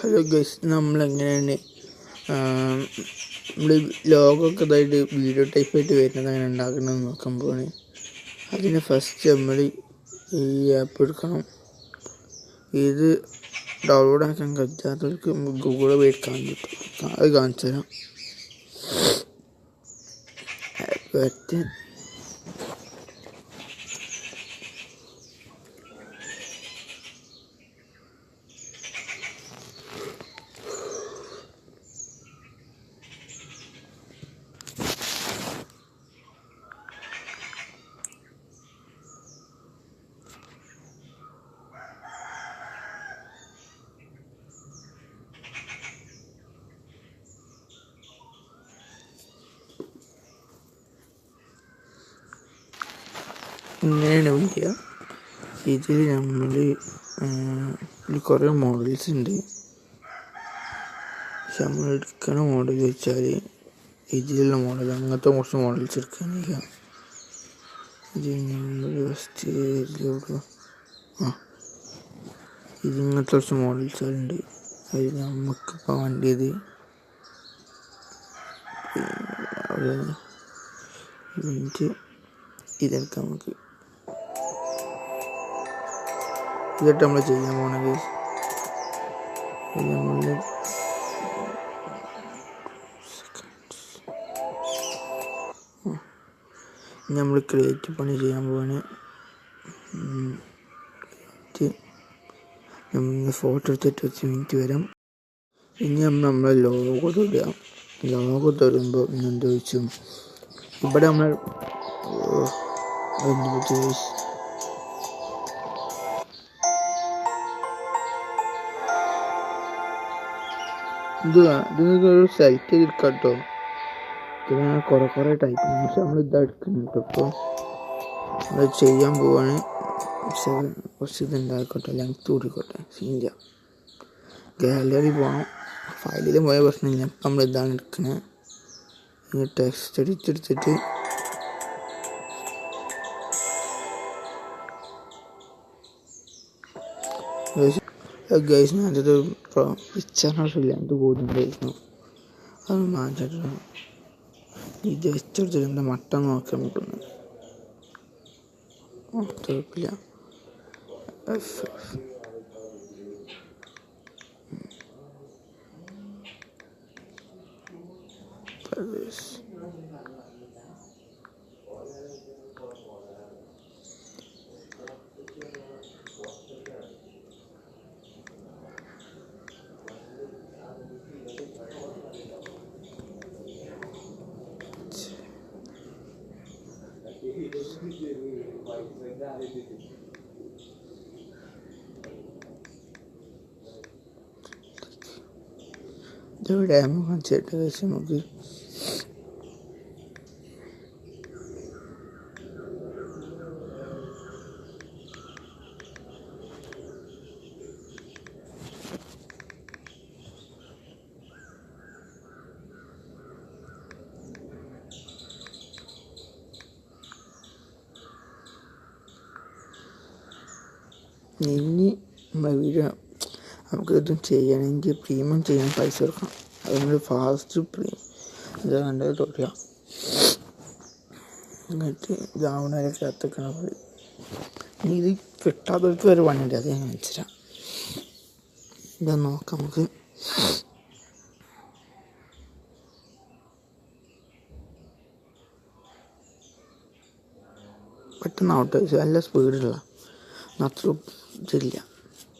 Hello guys നമ്മളെങ്ങനെയാണ് നമ്മൾ ലോഗൊക്കെ ഇതായിട്ട് video ടൈപ്പായിട്ട് വരുന്നത് അങ്ങനെ ഉണ്ടാക്കണമെന്ന് നോക്കാൻ പോവാണ്. അതിന് ഫസ്റ്റ് നമ്മൾ ഈ ആപ്പ് എടുക്കണം. ഇത് ഡൗൺലോഡ് ആക്കാൻ കഴിയാത്തവർക്ക് ഗൂഗിൾ മേടിക്കാൻ കാണിച്ചിട്ട് അത് കാണിച്ചു തരാം ഇങ്ങനെയാണ് വരിക ഇതിൽ നമ്മൾ കുറേ മോഡൽസ് ഉണ്ട്. പക്ഷെ നമ്മൾ എടുക്കണ മോഡൽ വെച്ചാൽ ഇതിലുള്ള മോഡൽ അങ്ങനത്തെ കുറച്ച് മോഡൽസ് എടുക്കാനില്ല ഇത് നമ്മൾ ഫസ്റ്റ് ആ ഇത് ഇങ്ങനത്തെ കുറച്ച് മോഡൽസുകളുണ്ട് അതിൽ നമുക്കിപ്പോൾ വേണ്ടിയത് മിനിറ്റ് ഇതെടുക്കാം നമുക്ക്. ഇതൊട്ട് നമ്മൾ ചെയ്യാൻ പോകണത് നമ്മൾ നമ്മൾ ക്രിയേറ്റ് പണി ചെയ്യാൻ പോവാണ്. നമ്മൾ ഫോട്ടോ എടുത്തിട്ട് വെച്ച് മിനിറ്റ് വരാം. ഇനി നമ്മൾ നമ്മളെ ലോഗോ തൊടുക. ലോഗോ തൊടുമ്പോൾ എന്തോ ചോദിച്ചു ഇവിടെ നമ്മൾ എന്ത് പറ്റി? ഇത് ഇത് ഒരു സെലക്ട് ചെയ്തെടുക്കാം കേട്ടോ ഇതിങ്ങനെ കുറെ കുറേ ടൈപ്പ് പക്ഷെ നമ്മൾ ഇതെടുക്കുന്നു കേട്ടോ ഇപ്പോൾ നമ്മൾ ചെയ്യാൻ പോവാണ്. പക്ഷെ കുറച്ച് ഇത് ഉണ്ടായിക്കോട്ടെ ലെങ്ത് കൂടിക്കോട്ടെ സീനില്ല ഗാലറി പോകണം ഫയലിൽ പോയ പ്രശ്നമില്ല. നമ്മൾ ഇതാണ് എടുക്കുന്നത് ഇനി ടെക്സ്റ്റ് അടിച്ചെടുത്തിട്ട് ഗൈസ് ഞാനൊരു പിക്ചറിനില്ല എന്ത് പോകുന്നുണ്ടായിരുന്നു അത് മാറ്റിട്ട് ഇത് വെച്ചെടുത്തിട്ട് എന്താ മട്ട നോക്കാൻ പറ്റുന്നു കുഴപ്പമില്ല. F F Paris. ഇതെവിടെ കാണിച്ചിട്ട് വെച്ച് നമുക്ക് ഇനി വീഡിയോ നമുക്ക് ഇതും ചെയ്യണമെങ്കിൽ പ്രീമിയം ചെയ്യാൻ പൈസ കൊടുക്കണം. അതുകൊണ്ട് ഫാസ്റ്റ് പ്രീമിയം ഇതാ കണ്ടത് തൊടുക എന്നിട്ട് ഇതാവണവരൊക്കെ കത്തിക്കണം ഇനി ഇത് കിട്ടാത്തവർക്ക് വരെ പണിയുണ്ട്. അത് ഞാൻ കാണിച്ചുതരാം ഇതാ നോക്കാം നമുക്ക്. പെട്ടെന്ന് ഔട്ട് നല്ല സ്പീഡുള്ള അത്ര ഇതില്ല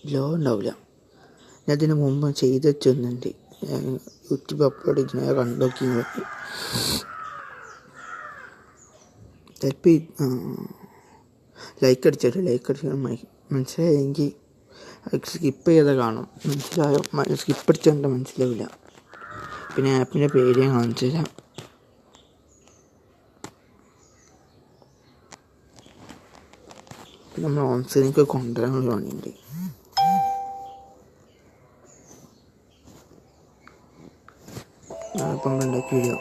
ലോ ഉണ്ടാവില്ല. ഞാൻ ഇതിന് മുമ്പ് ചെയ്ത് വെച്ചൊന്നുണ്ട് യൂട്യൂബ് അപ്ലോഡ് ചെയ്ത് ഞാൻ കണ്ടോക്കി ചിലപ്പോൾ ലൈക്ക് അടിച്ചിട്ട് ലൈക്ക് അടിച്ചിട്ട് മനസ്സിലായെങ്കിൽ സ്കിപ്പ് ചെയ്താൽ കാണും. മനസ്സിലായോ? സ്കിപ്പ് അടിച്ചുകൊണ്ട് മനസ്സിലാവില്ല. പിന്നെ ആപ്പിന്റെ പേര് ഞാൻ കാണിച്ചു നമ്മൾ ഓൺസൈനിക്ക് കൊണ്ടുവരാനുള്ള പണിയുണ്ട്. ഞാനിപ്പം ഉണ്ടാക്കിയ വീഡിയോ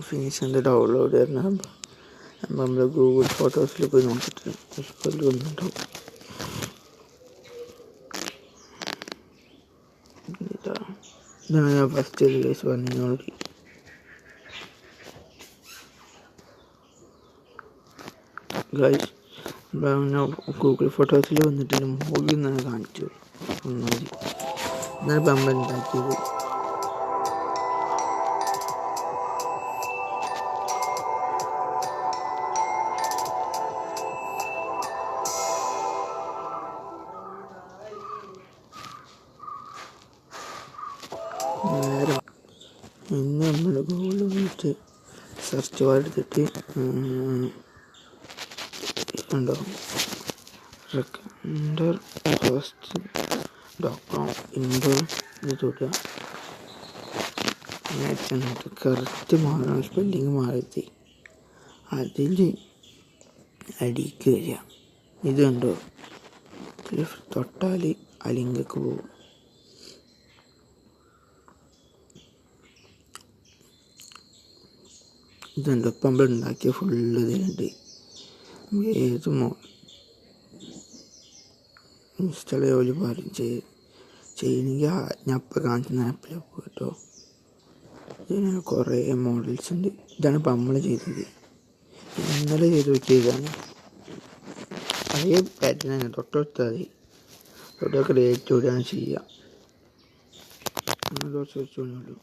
ഫിനിഷിന്റെ ഡൗൺലോഡ് തരണം അപ്പം നമ്മൾ ഗൂഗിൾ ഫോട്ടോസിൽ പോയി നോക്കിയിട്ട് അതിൽ വന്നിട്ടുണ്ടാവും. ഇതാ. ഇതാണ് ഞാൻ ഫസ്റ്റ് റിലീസ് പറഞ്ഞോളി ഗൈസ് ഗൂഗിൾ ഫോട്ടോസിൽ വന്നിട്ട് മൂവി നിന്നാണ് കാണിച്ചു ഒന്നാമത് ഇപ്പം നമ്മൾ ഉണ്ടാക്കിയത്. നേരം ഇന്ന് നമ്മൾ ഗൂഗിൾ വിളിച്ച് സെർച്ച് ബാർ എടുത്തിട്ട് ഉണ്ടോ റെക്കമെൻഡർ ഫസ്റ്റ് ഡോട്ട് ഇൻഡോ ഇത് എന്നിട്ട് കറക്റ്റ് മാറണം സ്പെല്ലിങ് മാറി അതിൽ അടിക്ക് വരിക. ഇതുണ്ടോ ഇതിൽ തൊട്ടാൽ ആ പോകും. ഇതുണ്ട് ഇപ്പം നമ്മൾ ഉണ്ടാക്കിയ ഫുള്ള് ഇതിലുണ്ട് നമുക്ക് ഏത് മോ ഇൻസ്റ്റാൾ ജോലി പറയും ചെയ് ചെയ്യണമെങ്കിൽ ഞാൻ ഇപ്പം കാണിക്കുന്ന ആപ്പിൽ കേട്ടോ. ഇതിന് കുറേ മോഡൽസ് ഉണ്ട്. ഇതാണ് ഇപ്പം നമ്മൾ ചെയ്തത്. ഇന്നലെ ചെയ്ത് വെച്ചതാണ് അതേ പാറ്റേൺ തന്നെ. തൊട്ടടുത്താൽ തൊട്ടൊക്കെ ഏറ്റവും ചെയ്യുക. അങ്ങനെ കുറച്ച് വെച്ചോളൂ.